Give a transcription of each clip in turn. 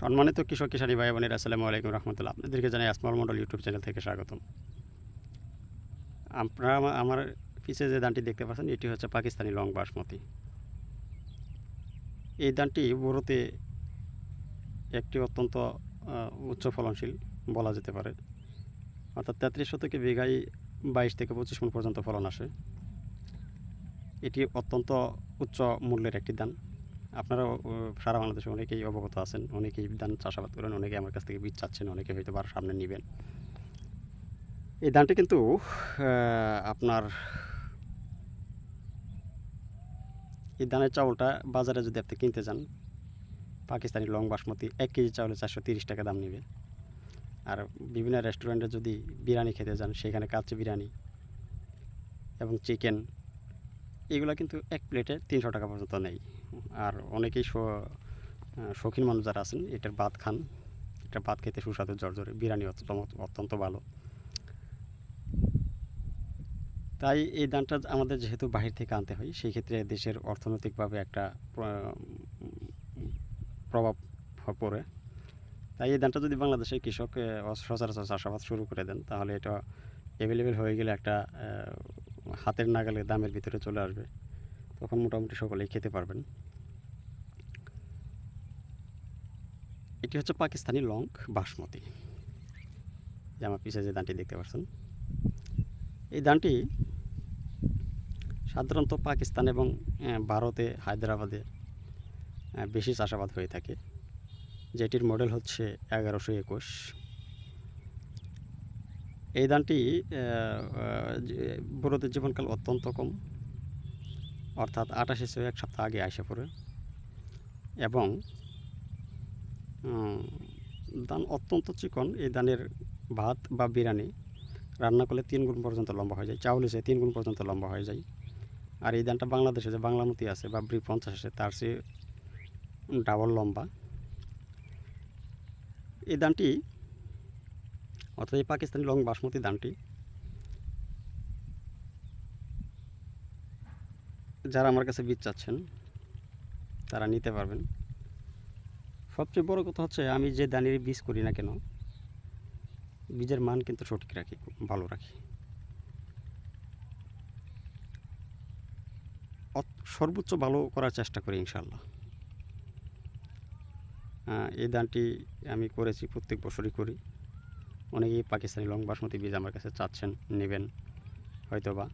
সম্মানিত কৃষক, কিষানী ভাই বোনের, আসসালামু আলাইকুম রহমতুল্লাহ। আপনাদেরকে জানাই আসমল মন্ডল ইউটিউব চ্যানেল থেকে স্বাগতম। আপনারা আমার পিছিয়ে যে ধানটি দেখতে পাচ্ছেন, এটি হচ্ছে পাকিস্তানি লং বাসমতি। এই ধানটি বড়োতে একটি অত্যন্ত উচ্চ ফলনশীল বলা যেতে পারে। অর্থাৎ তেত্রিশ শতকে বিঘায় বাইশ থেকে পঁচিশ মন পর্যন্ত ফলন আসে। এটি অত্যন্ত উচ্চ মূল্যের একটি ধান। আপনারা সারা বাংলাদেশে অনেকেই অবগত আছেন, অনেকেই ধান চাষাবাদ করেন অনেকে আমার কাছ থেকে বীজ চাচ্ছেন অনেকে হয়তো বার সামনে নেবেন। এই ধানটি কিন্তু আপনার এই ধানের চাউলটা বাজারে যদি আপনি কিনতে যান, পাকিস্তানি লং বাসমতি এক কেজি চাউলে চারশো তিরিশ টাকা দাম নেবে। আর বিভিন্ন রেস্টুরেন্টে যদি বিরিয়ানি খেতে যান, সেখানে কাচ্চি বিরিয়ানি এবং চিকেন, এগুলো কিন্তু এক প্লেটে তিনশো টাকা পর্যন্ত নেই আর অনেকেই শৌখিন মানুষ যারা আছেন, এটার ভাত খান। এটা ভাত খেতে সুস্বাদু জর্জরে বিরিয়ানি অত্যন্ত অত্যন্ত ভালো। তাই এই ধানটা আমাদের যেহেতু বাহির থেকে আনতে হয়, সেই ক্ষেত্রে দেশের অর্থনৈতিকভাবে একটা প্রভাব পড়ে। তাই এই ধানটা যদি বাংলাদেশের কৃষক সচরাচর চাষাবাদ শুরু করে দেন, তাহলে এটা অ্যাভেলেবেল হয়ে গেলে একটা হাতের নাগালে দামের ভিতরে চলে আসবে। তখন মোটামুটি সকলেই খেতে পারবেন। এটি হচ্ছে পাকিস্তানি লং বাসমতি। যে আমার যে ধানটি দেখতে পাচ্ছেন এই ধানটি সাধারণত পাকিস্তান এবং ভারতে হায়দ্রাবাদে বেশি চাষাবাদ হয়ে থাকে। যেটির মডেল হচ্ছে এগারোশো একুশ। এই আহ, বড়দের জীবনকাল অত্যন্ত কম অর্থাৎ আঠাশ এক সপ্তাহ আগে আসে পড়ে এবং ধান অত্যন্ত চিকন। এই ধানের ভাত বা বিরিয়ানি রান্না করলে তিন গুণ পর্যন্ত লম্বা হয়ে যায়। চাউল এসে তিন গুণ পর্যন্ত লম্বা হয়ে যায়। আর এই ধানটা বাংলাদেশে যে বাংলামতি আছে বা ব্রি পঞ্চাশ আছে, তার চেয়ে ডাবল লম্বা। এই ধানটি, অর্থাৎ এই পাকিস্তানি লং বাসমতি ধানটি, যারা আমার কাছে বীজ চাচ্ছেন, তারা নিতে পারবেন। সবচেয়ে বড় কথা হচ্ছে, আমি যে ধানের বীজ করি না কেন, বীজের মান কিন্তু সঠিক রাখি ভালো রাখি। সর্বোচ্চ ভালো করার চেষ্টা করি ইনশাল্লাহ এই ধানটি আমি করেছি, প্রত্যেক বছরই করি। অনেকেই পাকিস্তানি লং বাসমতি বীজ আমার কাছে চাচ্ছেন, নেবেন হয়তো বা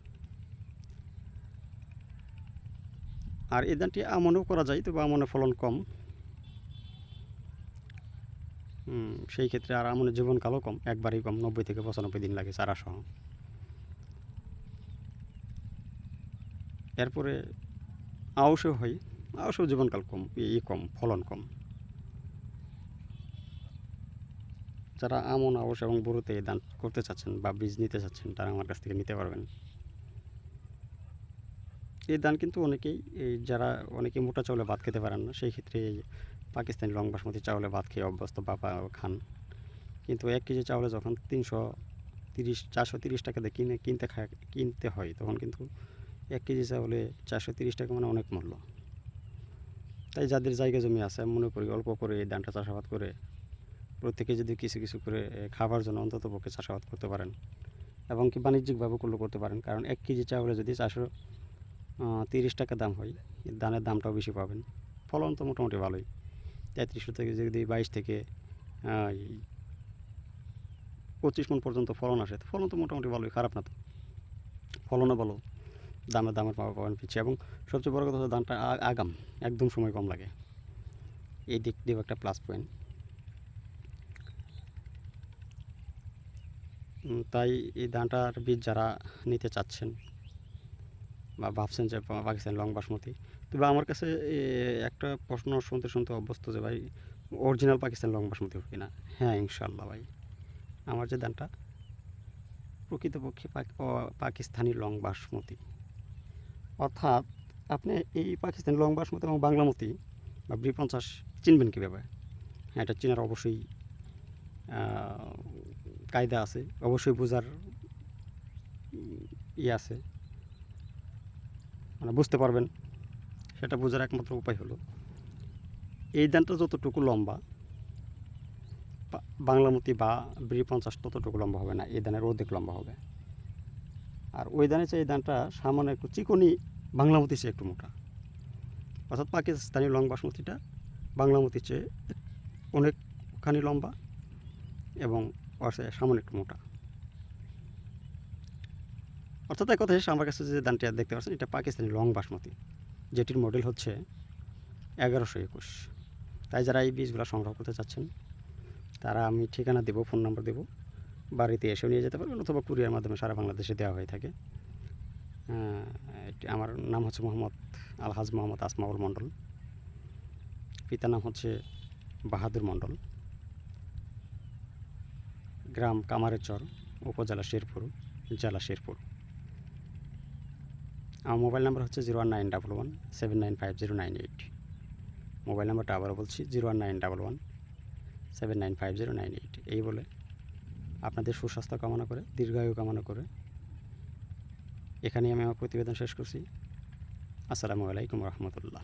আর এই ধানটি আমনও করা যায়, তবে আমনের ফলন কম। সেই ক্ষেত্রে আর আমনের জীবনকালও কম, একবারেই কম, নব্বই থেকে পঁচানব্বই দিন লাগে চারা সহ। এরপরে আউশও হয়, আউশও জীবনকাল কম, ই কম, ফলন কম। যারা আমন, আউশ এবং বড়োতে দান করতে চাচ্ছেন বা বীজ নিতে চাচ্ছেন, তারা আমার কাছ থেকে নিতে পারবেন। এই দান কিন্তু অনেকেই, এই যারা অনেকে মোটা চাউলে ভাত খেতে পারেন না, সেই ক্ষেত্রে পাকিস্তানি লং বাসমতি চাউলে ভাত খেয়ে অভ্যস্ত বা বা- খান। কিন্তু এক কেজি চাউলে যখন তিনশো তিরিশ, চারশো তিরিশ টাকা দিয়ে কিনে, কিনতে খা, কিনতে হয়, তখন কিন্তু এক কেজি চাউলে চারশো তিরিশ টাকা মানে অনেক মূল্য। তাই যাদের জায়গা জমি আছে, মনে করি অল্প করে এই ধানটা চাষাবাদ করে প্রত্যেকে যদি কিছু কিছু করে খাবার জন্য অন্তত পক্ষে চাষাবাদ করতে পারেন এবং কি বাণিজ্যিকভাবে করলে করতে পারেন। কারণ এক কেজি চাউলে যদি চারশো তিরিশ টাকা দাম হয় ধানের দামটাও বেশি পাবেন। ফলন তো মোটামুটি ভালোই। তেত্রিশশো থেকে যদি বাইশ থেকে পঁচিশ মন পর্যন্ত ফলন আসে, তো ফলন তো মোটামুটি ভালোই, খারাপ না তো। ফলনও ভালো দামের দামের পাওয়া পাবেন পিছিয়ে এবং সবচেয়ে বড় কথা হচ্ছে দামটা আগাম, একদম সময় কম লাগে। এই দিক দিয়েও একটা প্লাস পয়েন্ট তাই এই ধানটার বীজ যারা নিতে চাচ্ছেন বা ভাবছেন যে পাকিস্তানি লং বাসমতি। তবে আমার কাছে একটা প্রশ্ন শুনতে শুনতে অভ্যস্ত যে ভাই অরিজিনাল পাকিস্তান লং বাসমতি হবে কিনা? হ্যাঁ ইনশাল্লাহ ভাই। আমার যে ধানটা প্রকৃতপক্ষে পাকিস্তানি লং বাসমতি। অর্থাৎ আপনি এই পাকিস্তানি লং বাসমতি এবং বাংলামতি বা ব্রি পঞ্চাশ চিনবেন কীভাবে? হ্যাঁ এটা চেনার অবশ্যই কায়দা আছে অবশ্যই বোঝার উম, ই আছে। মানে বুঝতে পারবেন, সেটা বোঝার একমাত্র উপায় হলো, এই দানটা যতটুকু লম্বা বাংলামতি বা বিড়ি পঞ্চাশ ততটুকু লম্বা হবে না, এই ধানের অর্ধেক লম্বা হবে। আর ওই ধানের চেয়ে এই দানটা সামান্য একটু চিকনি বাংলামতি চেয়ে একটু মোটা। অর্থাৎ পাকিস্তানি লং বাসমতিটা বাংলামতির চেয়ে অনেকখানি লম্বা এবং ওর সামান্য একটু মোটা। অর্থাৎ এক কথা আমার কাছে যে ধানটা দেখতে পাচ্ছেন, এটা পাকিস্তানি লং বাসমতি, যেটির মডেল হচ্ছে এগারোশো একুশ। তাই যারা এই বীজগুলো সংগ্রহ করতে চাচ্ছেন, তারা আমি ঠিকানা দেবো, ফোন নাম্বার দেবো, বাড়িতে এসেও নিয়ে যেতে পারবেন অথবা কুরিয়ার মাধ্যমে সারা বাংলাদেশে দেওয়া হয়ে থাকে। এটি- আমার নাম হচ্ছে মোহাম্মদ আলহাজ মোহাম্মদ আসমাউল মণ্ডল। পিতার নাম হচ্ছে বাহাদুর মণ্ডল। গ্রাম কামারেচর উপজেলা শেরপুর, জেলা শেরপুর। আমার মোবাইল নাম্বার হচ্ছে zero one nine double one seven nine five zero nine eight. Mobile নাম্বারটা আবারও বলছি, zero one nine double one seven nine five zero nine eight. এই বলে আপনাদের সুস্বাস্থ্য কামনা করে, দীর্ঘায়ু কামনা করে এখানেই আমি আমার প্রতিবেদন শেষ করছি। আসসালামু আলাইকুম রহমতুল্লাহ।